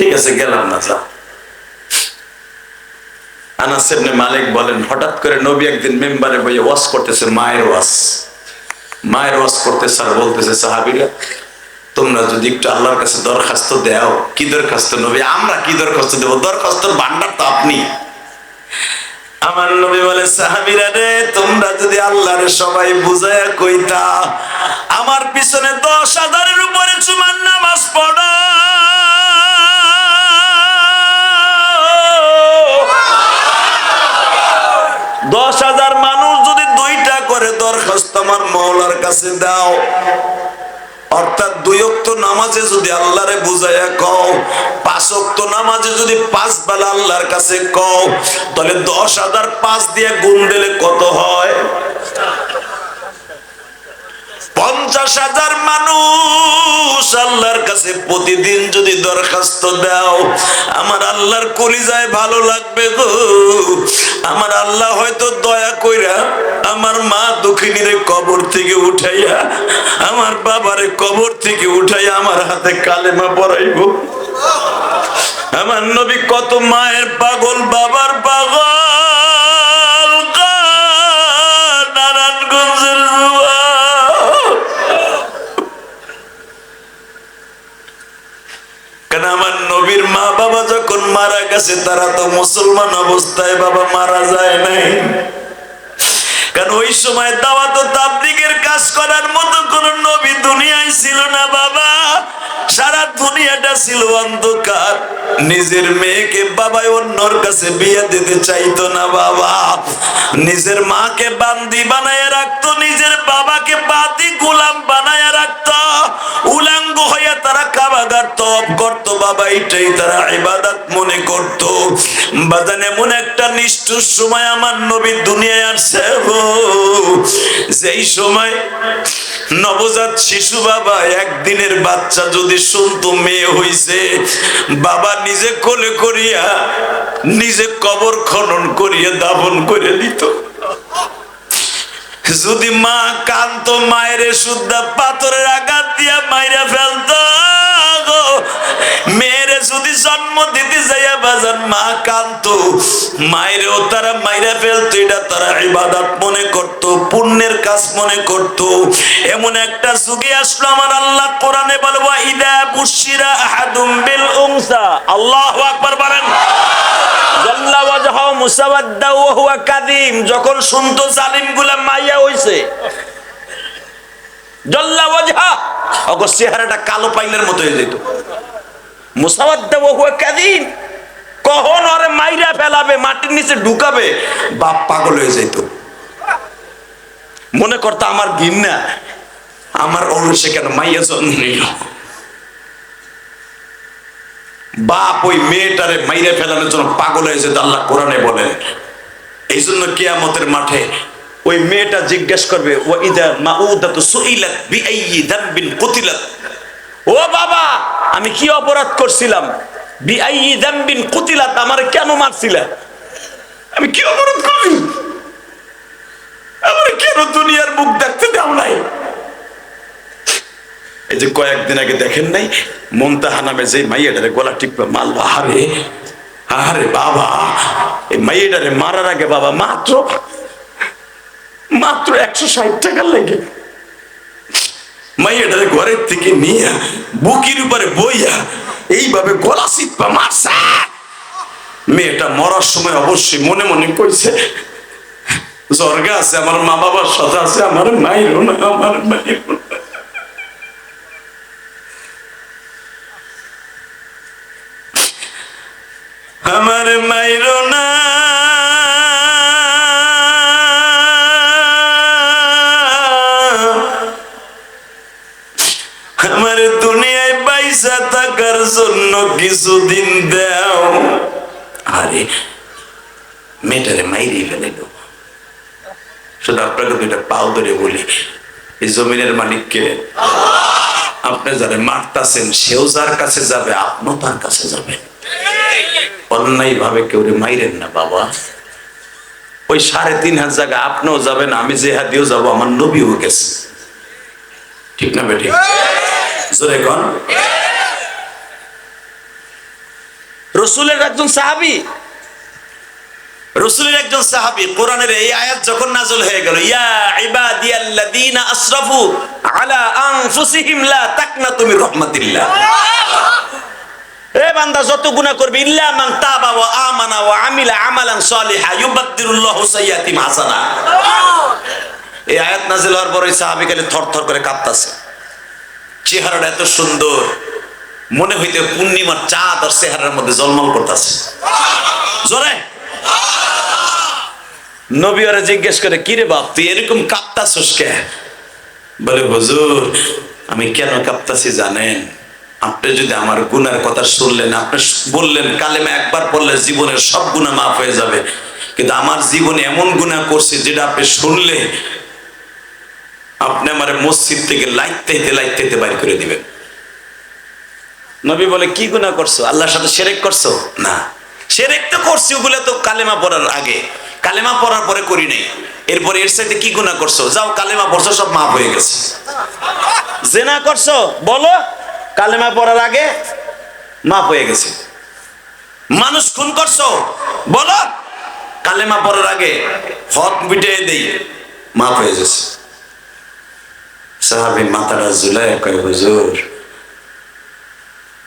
ঠিক আছে, গেলাম না যা আনাস ইবনে মালিক বলেন, হঠাৎ করে নবী একদিন মেম্বারে বইয়ে ওয়াজ করতেছে, মায়ের ওয়াজ। মায়ের ওয়াজ করতে স্যার বলতেছে, সাহাবীরা, তোমরা যদি একটু আল্লাহর কাছে দরখাস্ত দাও, কি দরখাস্ত নবী? আমরা কি দরখাস্ত দেবো? দরখাস্তর ভান্ডার তো আপনি। আমার নবী বলে, সাহাবীরা রে, তোমরা যদি আল্লাহর সবাই বুঝায়া কইতা, আমার পিছনে দশ হাজারের উপরে চুমার নামাজ পড়ো দরখাস্ত মৌলার কাছে দাও। অর্থাৎ দুই অক্ত নামাজে যদি আল্লাহরে বুঝাইয়া কও, পাঁচ অক্ত নামাজে যদি পাঁচ বেলা আল্লাহর কাছে কও, তাহলে দশ হাজার পাঁচ দিয়ে গুণ দিলে কত হয়? পঞ্চাশ হাজার মানুষ আল্লাহর কাছে প্রতিদিন যদি দরখাস্ত দাও, আমার আল্লাহর কলিজায় ভালো লাগবে গো। আমার আল্লাহ হয়তো দয়া কইরা আমার মা দক্ষিণীরে কবর থেকে উঠাইয়া, আমার বাবারে কবর থেকে উঠাইয়া আমার হাতে কালেমা পড়াইব। আমার নবী কত মায়ের পাগল, বাবার পাগল। বাবা যখন মারা গেছে, তারা তো মুসলমান অবস্থায় বাবা মারা যায় নাই। কারণ ওই সময় দাওয়াত তো তাবলিগের কাজ করার মতো কোন নবী দুনিয়ায় ছিল না বাবা। সারা দুনিয়াটা ছিল অন্ধকার। নিজের মেয়েকে বাবা অন্যর কাছে বিয়ে দিতে চাইতো না বাবা। নিজের মাকে বান্দি বানায় রাখতো, নিজের বাবাকে বাদি গোলাম বানায় রাখতো। উলাঙ্গ হইয়া তারা কাবাগার তপ করতো, বাবা এটাই তারা ইবাদত মনে করত। বাজান এমন একটা নিষ্ঠুর সময় আমার নবী দুনিয়ায় আসছে যেই সময় নবজাত শিশু বাবা একদিনের বাচ্চা যদি শুনতো মেয়ে হইছে। বাবা নিজে কোলে করিয়া, নিজে কবর খনন করিয়া দাফন করে দিত। যদি মা কান্ত মায়ের শুদ্ধা পাথরের আঘাত দিয়া মাইরা ফেলত মেয়েরে যদি জন্ম দিতে যাইয়া বাজান মা কান্ত মায়েরও তারা মাইরা ফেলতো, এটা তারা মনে করত, পুণ্যের কাজ মনে করত। এমন একটা যুগে আসলো আমার আল্লাহ যখন শুনতো জালিম গুলাম মাইয়া হইছে। চেহারাটা কালো পাইলের মতো হয়ে যেত। হুয়া কাদিম কখন ওরে মাইরা ফেলাবে, মাটির নিচে ঢুকাবে, বাপ পাগল হয়ে যেত মনে করতো আমার ঘিন্না আমার অরুষে কেন মাইয়া জন্ম নিল? বাপ ওই মেয়েটারে মাইরে ফেলানোর জন্য পাগল হয়েছে আল্লাহ কোরআনে বলেন। এই জন্য কেয়ামতের মাঠে ওই মেয়েটা জিজ্ঞেস করবে ও ইদা ও বাবা, আমি কি অপরাধ করছিলাম? আমারে কেন মারছিলা? আমি কি আমার কেন দুনিয়ার মুখ দেখতে দাও নাই? এই যে কয়েকদিন আগে দেখেন নাই মমতাহা নামে যে মাইয়াটারে গলা টিপে মারলো আরে আরে বাবা। এই মাইয়াটারে মারার আগে বাবা মাত্র মাত্র একশো ষাট টাকার লেগে মাইয়াটারে ঘরের থেকে নিয়ে বুকির উপরে বইয়া এইভাবে গলা চিপা মারছে। মেয়েটা মরার সময় অবশ্যই মনে মনে কইছে, জর্গা আছে, আমার মা বাবার সাথে আছে, আমার মাইরও না, আমার না। আমার মাইরো না পয়সা থাকার জন্য কিছুদিন দাও। আরে, মেয়েটারে মাইরে ফেলে দেবো শুধু আপনাকে দুইটা পাও ধরে বলি, এই জমিনের মালিককে আপনি যারা মারতাছেন, সেও যার কাছে যাবে, আপনিও তার কাছে যাবেন। অন্যায় ভাবে কেউ মাইরেন না, বাবা। ওই সাড়ে তিন হাজার জায়গা আপনিও যাবেন, আমি যে হাতিও যাব, আমার নবীও গেছে। ঠিক না বেটি? জোরে কন। রসুলের একজন সাহাবি। রসুলের একজন সাহাবি, কোরআনের এই আয়াত যখন নাজল হয়ে গেল, ইয়া আসরাফু আলা আনফুসিহিম লা তাকনাতু রাহমাতিল্লাহ। এ বান্দা যত গুনাহ করবে, ইল্লা মান তাবা ওয়া আমানা ওয়া আমিলা আমালান হাসানা। এই আয়াত নাজিল হওয়ার পরে সাহাবী খালি থরথর করে কাঁপতাছে। চেহারাটা এত সুন্দর। মনে হইতে পূর্ণিমার চাঁদ আর চেহারার মধ্যে জলমল করতেছে। জোরে? নবী ওরা জিজ্ঞেস করে, কিরে বাপ, তুই এরকম কাঁপতাছস কে? বলে, হুজুর, আমি কেন কাঁপতাছি জানেন? আপনি যদি আমার গুনার কথা শুনলেন, আপনি বললেন, কালেমা একবার পড়লে জীবনের সব গুণা মাফ হয়ে যাবে। কিন্তু আমার জীবনে এমন গুণা করছে যেটা আপনি শুনলে আপনি আমার মসজিদ থেকে লাইতে লাইতে বাইর করে দিবেন। নবী বলে, কি গুনাহ করছ? আল্লাহর সাথে সেরেক করছ? না। সেরেক তো করছি, ওগুলো তো কালেমা পড়ার আগে। কালেমা পড়ার পরে করি নাই। এরপরে এর সাথে কি গুনাহ করছ? যাও, কালেমা পড়ছো, সব মাফ হয়ে গেছে। জেনা করছ? বলো, কালেমা পড়ার আগে মাফ হয়ে গেছে। মানুষ খুন করছ? বলো, কালেমা পড়ার আগে হক মিটিয়ে দেই, মাফ হয়ে গেছে। সাহাবি মাথাটা ঝুলায় কয়, হুজুর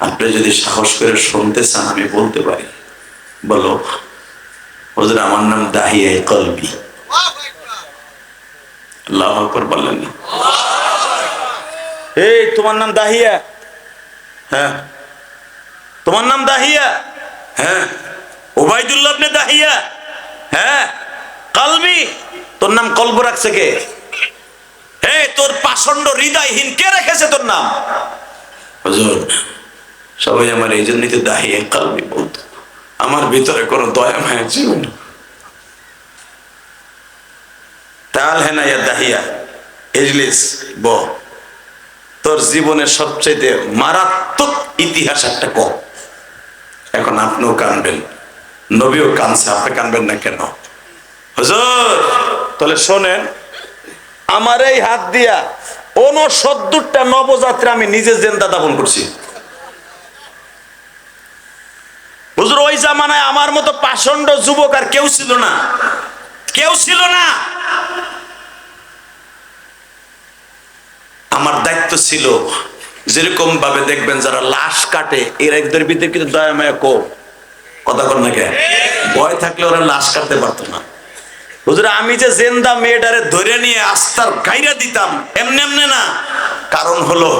আপনি যদি সাহস করে শুনতে চান আমি বলতে পারি। বলো হুজুর আমার নাম দাহিয়া কলবি। আল্লাহ আকবার বললেন না। এই তোমার নাম দাহিয়া? হ্যাঁ। তোমার নাম দাহিয়া? হ্যাঁ। ওবাইদুল্লাহ আপনি দাহিয়া? হ্যাঁ। কালবি তোর নাম কলব রাখছে কে? হে তোর পাষণ্ড হৃদয়হীন কে রেখেছে তোর নাম? হুজুর সবাই আমার এই জন্যই তো দাহিয়া কালবি বলতো আমার ভিতরে কোনো দয়া মায়া ছিল না। তাল হ্যাঁ না ইয়া দাহিয়া, এজলিস ব তোর জীবনের সবচেয়ে মারাত্মক ইতিহাস একটা কম এখন আপনিও কানবেন, নবীও কানছে, আপনি কানবেন না কেন? হুজুর, তাহলে শোনেন, আমার এই হাত দিয়া ঊনসত্তরটা নবযাত্রা আমি নিজে জেন্দা দাপন করছি। হুজুর ওই জামানায় আমার মতো পাষণ্ড যুবক আর কেউ ছিল না। কেউ ছিল না। আমার দায়িত্ব ছিল যেরকম ভাবে দেখবেন যারা লাশ কাটে, এরা এদের ভিতরে কিন্তু দয়া, মায়া কো কথা কর না কে ভয় থাকলে ওরা লাশ কাটতে পারতো না। আমি যে জেন্দা মেয়েটারে ধরে নিয়ে আস্তার গাইরা দিতাম, এমনি এমনি না। কারণ হলো,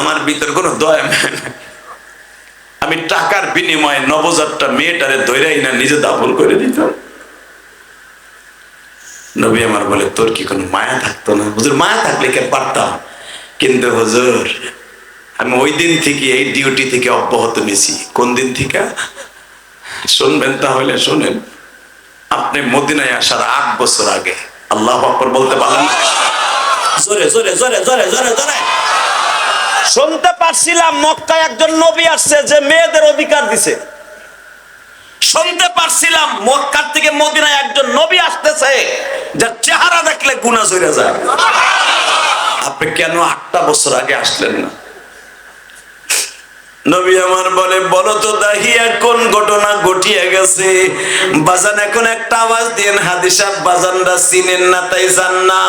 আমার ভিতর কোনো দয়া, মায়া আমি টাকার বিনিময়ে নবজাতটা মেয়েটারে ধৈরাই না, নিজে দাফন করে দিতাম। নবী আমার বলে, তোর কি কোনো মায়া থাকতো না? হুজুর, মায়া থাকলে কে পারতাম? কিন্তু হুজুর, আমি ওই দিন থেকে এই ডিউটি থেকে অব্যাহত নিছি কোন দিন থেকে? শুনবেন তাহলে, শুনেন। আপনি মদিনায় আসার আট বছর আগে। আল্লাহ আকবর বলতে না? জোরে জোরে জোরে জোরে জোরে জোরে। শুনতে পারছিলাম মক্কায় একজন নবী আসছে যে মেয়েদের অধিকার দিছে। শুনতে পারছিলাম মক্কার থেকে মদিনায় একজন নবী আসতেছে যার চেহারা দেখলে গুণা চলে যায়। আপনি কেন আটটা বছর আগে আসলেন না? নবী আমার বলে, বলো তো দাহিয়া কোন ঘটনা ঘটিয়ে গেছে? বাজান, এখন একটা আওয়াজ দিন হাদিসা বাজানরা চিনেন না, তাই জান না।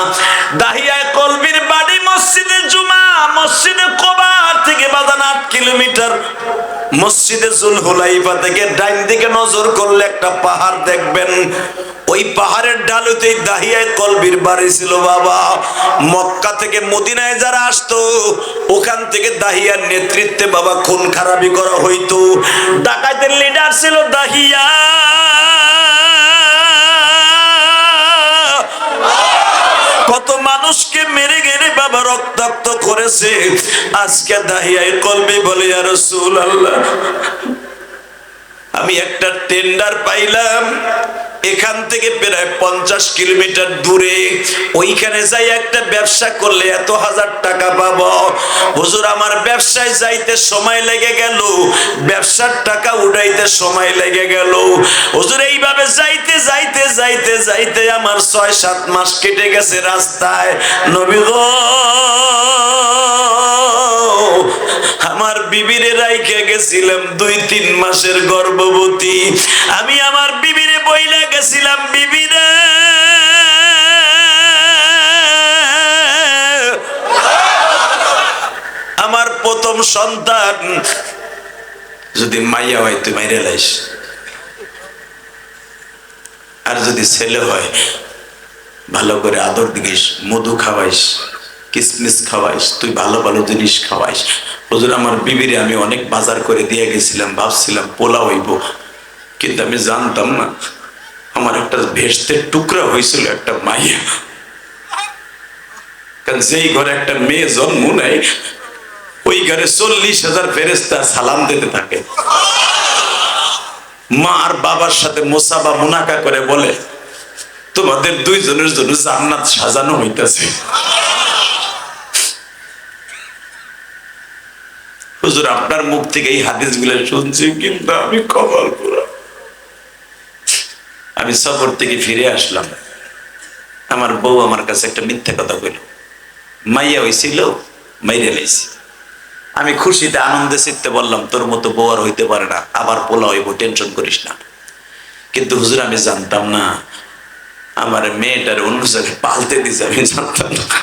দাহিয়া কলবির বাড়ি মসজিদে জুমা, মসজিদে কোবার থেকে বাজান আট কিলোমিটার। মসজিদে জুল হুলাইফা থেকে ডাইন দিকে নজর করলে একটা পাহাড় দেখবেন। ওই পাহাড়ের ডালুতেই দাহিয়ায় কলবির বাড়ি ছিল বাবা। মক্কা থেকে মদিনায় যারা আসতো, ওখান থেকে দাহিয়ার নেতৃত্বে বাবা খুন খারাপি করা হইতো। ডাকাতের লিডার ছিল দাহিয়া। মানুষকে মেরে গেলে বাবা রক্তাক্ত করেছে। আজকে দাহিয়ায় কলমে বলে আর রসুল আল্লাহ আমি একটা টেন্ডার পাইলাম। এখান থেকে প্রায় পঞ্চাশ কিলোমিটার দূরে। ওইখানে যাই একটা ব্যবসা করলে এত হাজার টাকা পাবো। হুজুর, আমার ব্যবসায় যাইতে সময় লেগে গেল। ব্যবসার টাকা উঠাইতে সময় লেগে গেল। হুজুর, এইভাবে যাইতে যাইতে যাইতে যাইতে আমার ছয়, সাত মাস কেটে গেছে রাস্তায়। নবী গো, আমার বিবিরে রাইখে গেছিলাম দুই, তিন মাসের গর্ভবতী। আমি আমার বিবিরে বইলা গেছিলাম বিবিরে আমার প্রথম সন্তান। যদি মাইয়া হয়, তুই মাইরে লাইস। আর যদি ছেলে হয়, ভালো করে আদর দিস, মধু খাওয়াইস, কিসমিস খাওয়াইস, তুই ভালো ভালো জিনিস খাওয়াইস। হুজুর, আমার বিবিরে আমি অনেক বাজার করে দিয়ে গেছিলাম, ভাবছিলাম পোলা হইব। কিন্তু আমি জানতাম না। আমার একটা ভেস্তের টুকরা হয়েছিল একটা মাইয়া। কারণ যেই ঘরে একটা মেয়ে জন্ম নেয়, ওই ঘরে চল্লিশ হাজার ফেরেস্তা সালাম দিতে থাকে। মা আর বাবার সাথে মোসা বা মুনাকা করে বলে, তোমাদের দুইজনের জন্য জান্নাত সাজানো হইতেছে। হুজুর, আপনার মুখ থেকে এই হাদিসগুলো শুনছি, কিন্তু আমি কবল পুরো আমি সফর থেকে ফিরে আসলাম। আমার বউ আমার কাছে একটা মিথ্যা কথা কইল। মাইয়া হয়েছিল মাইরে লাইছি। আমি খুশিতে, আনন্দে, চিত্তে বললাম, তোর মতো বউ আর হইতে পারে না। আবার পোলা হইব, টেনশন করিস না। কিন্তু হুজুর, আমি জানতাম না, আমার মেয়েটার জায়গায় পালতে দিছে, আমি জানতাম না।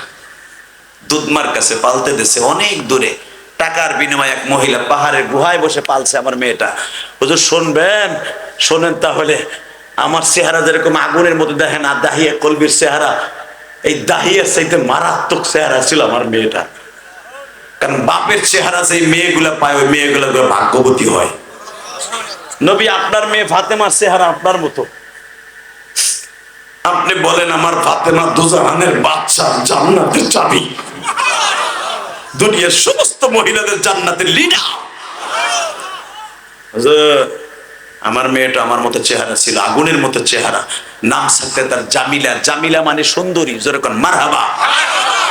দুধমার কাছে পালতে দিছে, অনেক দূরে। টাকার বিনিময়ে এক মহিলা পাহাড়ের গুহায় বসে পালছে আমার মেয়েটা। হুজুর, শুনবেন? শোনেন তাহলে। আমার চেহারা যেরকম আগুনের মতো দেখেন আর দাহিয়া কলবির চেহারা, এই দাহিয়ার চাইতে মারাত্মক চেহারা ছিল আমার মেয়েটা। কারণ বাপের চেহারা সেই মেয়েগুলা পায়, ওই মেয়েগুলা ভাগ্যবতী হয়। নবী, আপনার মেয়ে ফাতেমার চেহারা আপনার মতো। আপনি বলেন, আমার ফাতেমা দুজাহানের বাচ্চা জান্নাতের চাবি। দুনিয়ার সমস্ত মহিলাদের জান্নাতের লিডার আমার মেয়েটা আমার মতো চেহারা ছিল, আগুনের মতো চেহারা। নাম থাকতে তার জামিলা। জামিলা মানে সুন্দরী যেরকম মারহাবা।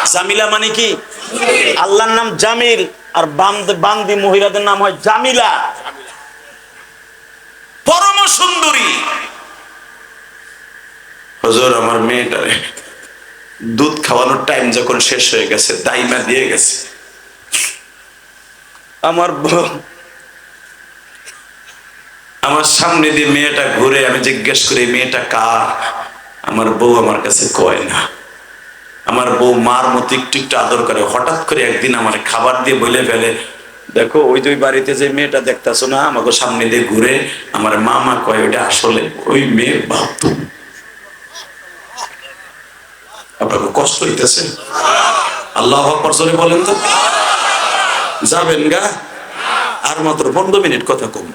জামিলা মানে কি? আল্লাহর নাম জামিল, আর বান্দ- মহিলাদের নাম হয় জামিলা। পরম সুন্দরী। হজর, আমার মেয়েটারে দুধ খাওয়ানোর টাইম যখন শেষ হয়ে গেছে, দাইমা দিয়ে গেছে। আমার আমার সামনে দিয়ে মেয়েটা ঘুরে আমি জিজ্ঞেস করি মেয়েটা কার? আমার বউ আমার কাছে কয় না। আমার বউ মার মতো একটু একটু আদর করে, হঠাৎ করে একদিন আমার খাবার দিয়ে বলে ফেলে, দেখো, ওই দুই বাড়িতে যে মেয়েটা দেখতেছো না, আমাকে সামনে দিয়ে ঘুরে আমার মামা কয়, ওইটা আসলে ওই মেয়ের বাপ। আপনাকে কষ্ট হইতেছে? আল্লাহ জোরে বলেন তো। যাবেন গা? আর মাত্র পনেরো মিনিট কথা কম।